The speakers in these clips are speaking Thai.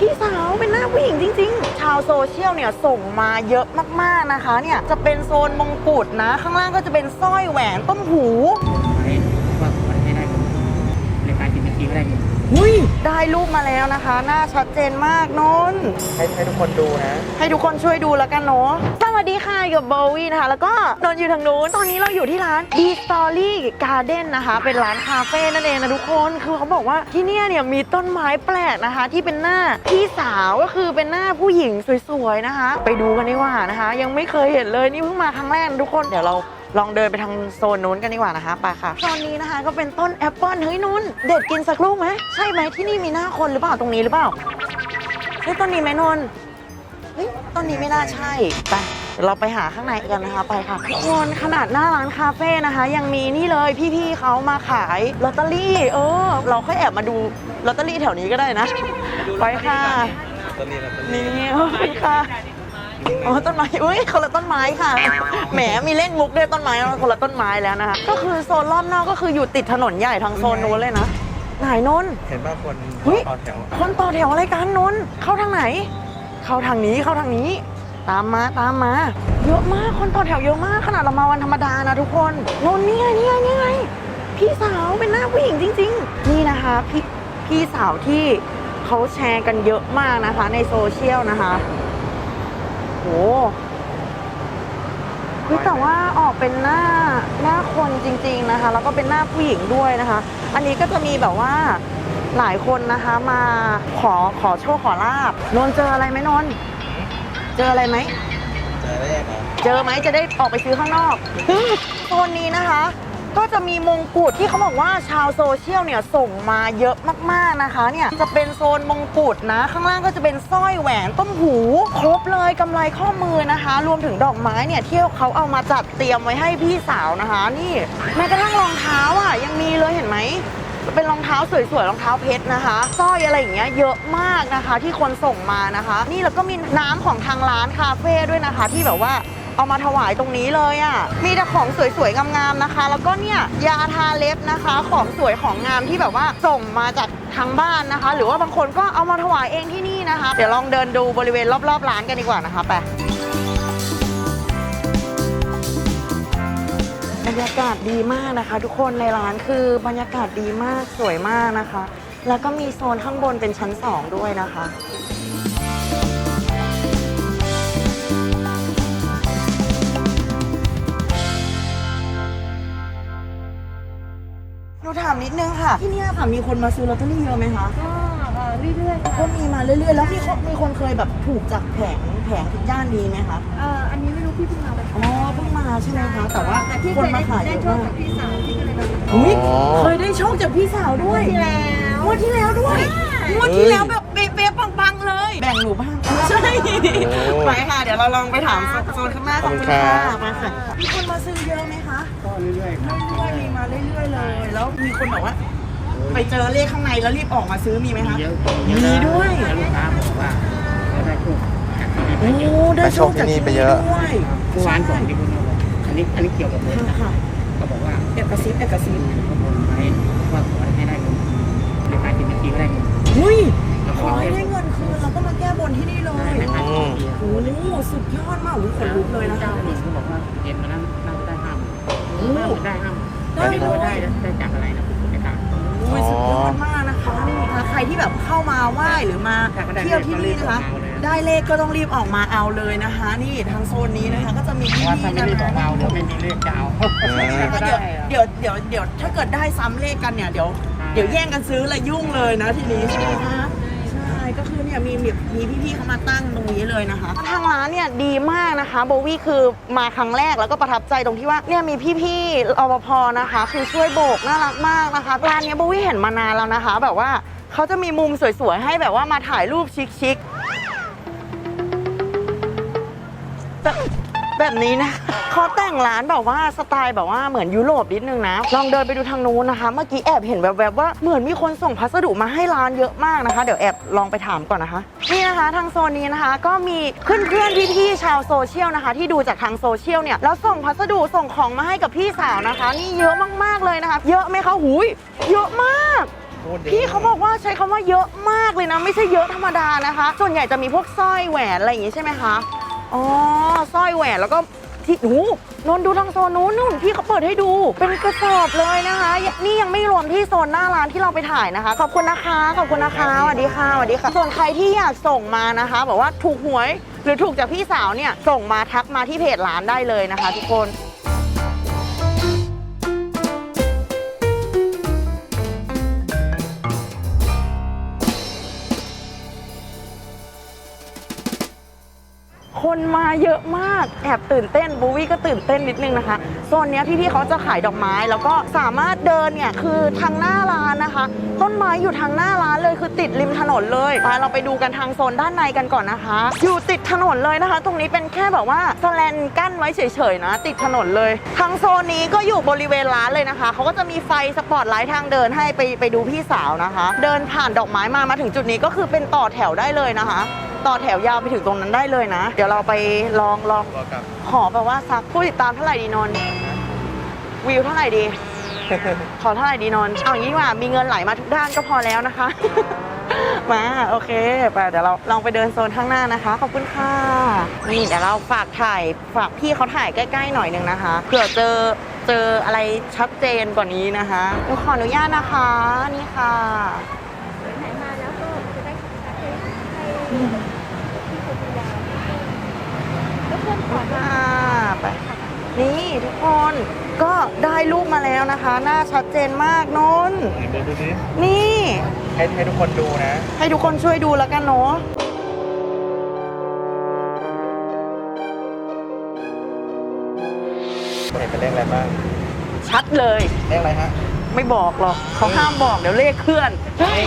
พี่สาวเป็นหน้าผู้หญิงจริง ๆ ชาวโซเชียลเนี่ยส่งมาเยอะมากๆนะคะเนี่ยจะเป็นโซนมงกุฎนะ ข้างล่างก็จะเป็นสร้อยแหวนต้มหู ไว้ว่าขอให้ได้ผมในการกินนาทีก็ได้ผม หุยได้รูปมาแล้วนะคะ หน้าชัดเจนมากนนท์ให้ให้ทุกคนดูนะ ให้ทุกคนช่วยดูแล้วกันเนาะสวัสดีค่ะอยู่กับโบวี่นะคะ แล้วก็นนท์อยู่ทางนู้น ตอนนี้เราอยู่ที่ร้าน B Story Garden นะคะ เป็นร้านคาเฟ่นั่นเองนะทุกคน คือเขาบอกว่าที่เนี่ยเนี่ยมีต้นไม้แปลกนะคะ ที่เป็นหน้าพี่สาวก็คือเป็นหน้าผู้หญิงสวยๆนะคะ ไปดูกันดีกว่านะคะ ยังไม่เคยเห็นเลยนี่เพิ่งมาครั้งแรกนะทุกคนเดี๋ยวเรา ลองเดินไปทางโซนนู้นกันดีกว่านะคะไปค่ะโซนนี้นะคะก็เป็นต้นแอปเปิลเฮ้ยนุ่นเด็ดกินสักลูกไหมใช่ไหมที่นี่มีหน้าคนหรือเปล่าตรงนี้หรือเปล่าใช่ต้นนี้ไหมนนท์เฮ้ยต้นนี้ไม่น่าใช่ไปเดี๋ยวเราไปหาข้างในกันนะคะไปค่ะทุกคนขนาดหน้าร้านคาเฟ่นะคะ ยังมีนี่เลยพี่ๆเขามาขายลอตเตอรี่เออ เราค่อยแอบมาดูลอตเตอรี่แถวนี้ก็ได้นะ ไปค่ะต้นนี้แล้วต้นนี่นี้โอ้ยค่ะ โอ้ต้นไม้อุ้ยคนละต้นไม้ค่ะแหมมีเล่นมุกด้วยต้นไม้คนละต้นไม้แล้วนะคะก็คือโซนรอบนอกก็คืออยู่ติดถนนใหญ่ทางโซนนู้นเลยนะไหนนนท์เห็นบางคนเฮ้ยต่อแถวคนต่อแถวอะไรกันนนท์เข้าทางไหน เข้าทางนี้เข้าทางนี้ ตามมาตามมา เยอะมากคนต่อแถวเยอะมากขนาดเรามาวันธรรมดานะทุกคนนนท์นี่ไงนี่ไงนี่ไงพี่สาวเป็นหน้าผู้หญิงจริง ๆ นี่นะคะพี่พี่สาวที่เขาแชร์กันเยอะมากนะคะ ในโซเชียลนะคะ โหเฮ้ยแต่ว่าออกเป็นหน้าหน้าคนจริง ๆนะคะ แล้วก็เป็นหน้าผู้หญิงด้วยนะคะ อันนี้ก็จะมีแบบว่าหลายคนนะคะมาขอขอโชคขอลาบนนท์เจออะไรไหมนนท์เจออะไรไหมเจอแรกเหรอเจอไหมจะได้ออกไปซื้อข้างนอกโซนนี้นะคะก็ จะมีมงกุฎที่เขาบอกว่าชาวโซเชียลเนี่ยส่งมาเยอะมากๆนะคะเนี่ยจะเป็นโซนมงกุฎนะ ข้างล่างก็จะเป็นสร้อยแหวนต้มหู ครบเลยกำไรข้อมือนะคะ รวมถึงดอกไม้เนี่ยที่เขาเอามาจัดเตรียมไว้ให้พี่สาวนะคะ นี่แม้กระทั่งรองเท้าอะยังมีเลยเห็นไหมเป็นรองเท้าสวยๆรองเท้าเพชรนะคะสร้อยอะไรอย่างเงี้ยเยอะมากนะคะ ที่คนส่งมานะคะ นี่แล้วก็มีน้ำของทางร้านคาเฟ่ด้วยนะคะ ที่แบบว่า เอามาถวายตรงนี้เลยอะ่ะ มีแต่ของสวยๆงามๆนะคะ แล้วก็เนี่ยยาทาเล็บนะคะ ของสวยของงามที่แบบว่าส่งมาจากทางบ้านนะคะ หรือว่าบางคนก็เอามาถวายเองที่นี่นะคะ เดี๋ยวลองเดินดูบริเวณรอบๆร้านกันดีกว่านะคะไปบรรยากาศดีมากนะคะ ทุกคนในร้านคือบรรยากาศดีมากสวยมากนะคะ แล้วก็มีโซนข้างบนเป็นชั้น 2 ด้วยนะคะ หนูถามนิดนึงค่ะ ที่เนี่ยค่ะมีคนมาซื้อลอตเตอรี่เยอะไหมคะก็เอ่อเรื่อยๆค่ะก็มีมาเรื่อยๆ แล้วมีคนมีคนเคยแบบถูกจากแผงแผงย่านนี้ไหมคะเอ่ออันนี้ไม่รู้พี่เพิ่งมาไหมอ๋อเพิ่งมาใช่ไหมคะแต่ว่าแต่พี่คเคนยมาได้ขายเยได้อะโชคมากจากพี่สาวพี่ก็เลยมาอุ๊ยอ๋อเคยได้โชคจากพี่สาวด้วยที่แล้วงวดที่แล้วด้วยงวดที่แล้วแบบเป๊ะๆปังๆเลย แบ่งหนูบ้างใช่โอ้ไปค่ะ เดี๋ยวเราลองไปถามโซนข้างหน้าขอบคุณขอบคุณค่ะครับมาค่ะมีคนมาซื้อเยอะไหมคะก็เรื่อยๆครับเรื่อยๆมีมาเรื่อยๆเลย แล้วมีคนบอกว่า ไปเจอเลขข้างในแล้วรีบออกมาซื้อมีไหมมีคะเยอะมีด้วยแล้วลูกค้าบอกว่าเขาได้โชคจากที่นี่ไปโอ้เยอะได้โชคจากที่นี่ด้วยเมื่อวานก่อนที่คุณบอกอันนี้อันนี้เกี่ยวกับเลยค่ะนะค่ะก็บอกว่าเอกซิบเอกซิบเขาบนไว้ว่าขอให้ได้ผมในการกินนาทีก็ได้ผมอุ้ย แล้วขก็อให้ได้เงินคืนเราก็มาแก้บนที่นี่เลยในการกินนาทีโอ้โหสุดยอดมากอุ้ยขนลุกเลยนะคะ เจ้าหนึ่งก็บอกว่าเย็นมานั่งนั่งได้ห้ามโอ้นั่งได้ห้ามได้ไม่เลรู้ว่ายได้ ได้จากอะไรนะผมไม่ทราบโอ้ยสุดยอดมากนะคะนี่นะคะใครที่แบบเข้ามาไหว้หรือมาเที่ยวที่นี่นะคะ ได้เลขก็ต้องรีบออกมาเอาเลยนะคะ นี่ทางโซนนี้นะคะ ก็จะมีเพที่ราะว่าถ้านี่ไม่นะรีบออกมาคะ เดี๋ยวไม่มีเลขจะเอาแล้วก็เดี๋ยวเดี๋ยวเดี๋ยวเดี๋ยวถ้าเกิดได้ซ้ำเลขกันเนี่ยเดี๋ยว เดี๋ยวแย่งกันซื้อเลยยุ่งเลยนะทีนี้ใช่ไหมคะใช่ ก็คือเนี่ยมีมีพี่ๆเขามาตั้งตรงนี้เลยนะคะ ทางร้านเนี่ยดีมากนะคะโบวี่คือมาครั้งแรกแล้วก็ประทับใจตรงที่ว่าเนี่ยมีพี่ๆรปภนะคะ คือช่วยโบกน่ารักมากนะคะร้านเนี้ยโบวี่เห็นมานานแล้วนะคะ แบบว่าเขาจะมีมุมสวยๆให้แบบว่ามาถ่ายรูปชิคๆ แบบนี้นะเขาแต่งร้านแบบว่าสไตล์แบบว่าเหมือนยุโรปนิดนึงนะ ลองเดินไปดูทางนู้นนะคะ เมื่อกี้แอบเห็นแวบๆว่าเหมือนมีคนส่งพัสดุมาให้ร้านเยอะมากนะคะ เดี๋ยวแอบลองไปถามก่อนนะคะ นี่นะคะทางโซนนี้นะคะก็มีเพื่อนๆพี่ๆชาวโซเชียลนะคะ ที่ดูจากทางโซเชียลเนี่ยแล้วส่งพัสดุส่งของมาให้กับพี่สาวนะคะ นี่เยอะมากๆเลยนะคะ เยอะไหมคะหูยเยอะมากโคตรเยอะพี่เขาบอกว่าใช้คำว่าเยอะมากเลยนะ ไม่ใช่เยอะธรรมดานะคะ ส่วนใหญ่จะมีพวกสร้อยแหวนอะไรอย่างงี้ใช่ไหมคะ อ๋อสร้อยแหวนแล้วก็ที่หนูนนท์ดูทางโซนนู้นนู่นพี่เขาเปิดให้ดู เป็นกระสอบเลยนะคะ นี่ยังไม่รวมที่โซนหน้าร้านที่เราไปถ่ายนะคะ ขอบคุณนะคะขอบคุณนะคะสวัสดีค่ะสวัสดีค่ะ ส่วนใครที่อยากส่งมานะคะบอกว่าถูกหวย หรือถูกจากพี่สาวเนี่ยส่งมาทักมาที่เพจร้านได้เลยนะคะ ทุกคน คนมาเยอะมาก แอบตื่นเต้นบูวี่ก็ตื่นเต้นนิดนึงนะคะโซนเนี้ยพี่ๆเขาจะขายดอกไม้ แล้วก็สามารถเดินเนี่ยคือทางหน้าร้านนะคะ ต้นไม้อยู่ทางหน้าร้านเลยคือติดริมถนนเลยไปเราไปดูกันทางโซนด้านในกันก่อนนะคะ อยู่ติดถนนเลยนะคะ ตรงนี้เป็นแค่แบบว่าสแลนกั้นไว้เฉยๆนะ ติดถนนเลย ทางโซนนี้ก็อยู่บริเวณร้านเลยนะคะเขาก็จะมีไฟสปอตไลท์ทางเดินให้ไปไปดูพี่สาวนะคะ เดินผ่านดอกไม้มามาถึงจุดนี้ก็คือเป็นต่อแถวได้เลยนะคะ ต่อแถวยาวไปถึงตรงนั้นได้เลยนะ เดี๋ยวเราไปลองลองรอกับขอแบบว่าสักผู้ติดตามเท่าไหร่ดีนนท์วิวเท่าไหร่ดี ขอเท่าไหร่ดีนนท์เอาอย่างนี้ดีกว่ามีเงินไหลมาทุกด้านก็พอแล้วนะคะ มาโอเคไปเดี๋ยวเราลองไปเดินโซนข้างหน้านะคะ ขอบคุณค่ะ นี่เดี๋ยวเราฝากถ่ายฝากพี่เขาถ่ายใกล้ๆหน่อยหนึงนะคะเผื่อเจอเจออะไรชัดเจนกว่านี้นะคะหนูขออนุญาตนะคะนี่ค่ะ ไหนมาแล้วก็จะได้ชัดๆให้ให้พี่คนดูแลแล้วเพื่อนขอ ค่ะไปนี่ทุกคนก็ได้รูปมา แล้วนะคะ หน้าชัดเจนมากนนท์ไหนดูดูสินี่ ให้ให้ทุกคนดูนะ ให้ทุกคนช่วยดูแล้วกันเนาะเห็นเป็นเลขอะไรบ้าง ชัดเลย เลขอะไรฮะ ไม่บอกหรอกเขาห้ามบอกเดี๋ยวเลขเคลื่อนเฮ้ย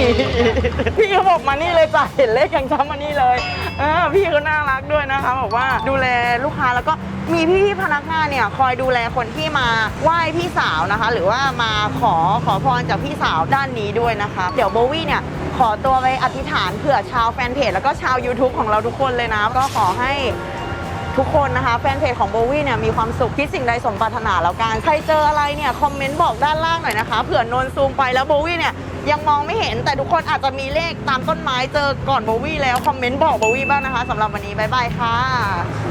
พี่เขาบอกมานี่เลยจ้ะเห็นเลขอย่างช้ำมานี่เลยเออพี่เขาน่ารักด้วยนะคะบอกว่าดูแลลูกค้าแล้วก็มีพี่ๆพนักงานเนี่ยคอยดูแลคนที่มาไหว้พี่สาวนะคะ หรือว่ามาขอขอพรจากพี่สาวด้านนี้ด้วยนะคะ เดี๋ยวโบวี่เนี่ยขอตัวไปอธิษฐานเผื่อชาวแฟนเพจแล้วก็ชาว YouTube ของเราทุกคนเลยนะ ก็ขอให้ ทุกคนนะคะแฟนเพจของโบวี่เนี่ยมีความสุขคิดสิ่งใดสมปรารถนาแล้วกันใครเจออะไรเนี่ยคอมเมนต์บอกด้านล่างหน่อยนะคะเผื่อนนซูมไปแล้วโบวี่เนี่ยยังมองไม่เห็นแต่ทุกคนอาจจะมีเลขตามต้นไม้เจอก่อนโบวี่แล้วคอมเมนต์บอกโบวี่บ้างนะคะสำหรับวันนี้บ๊ายบายค่ะ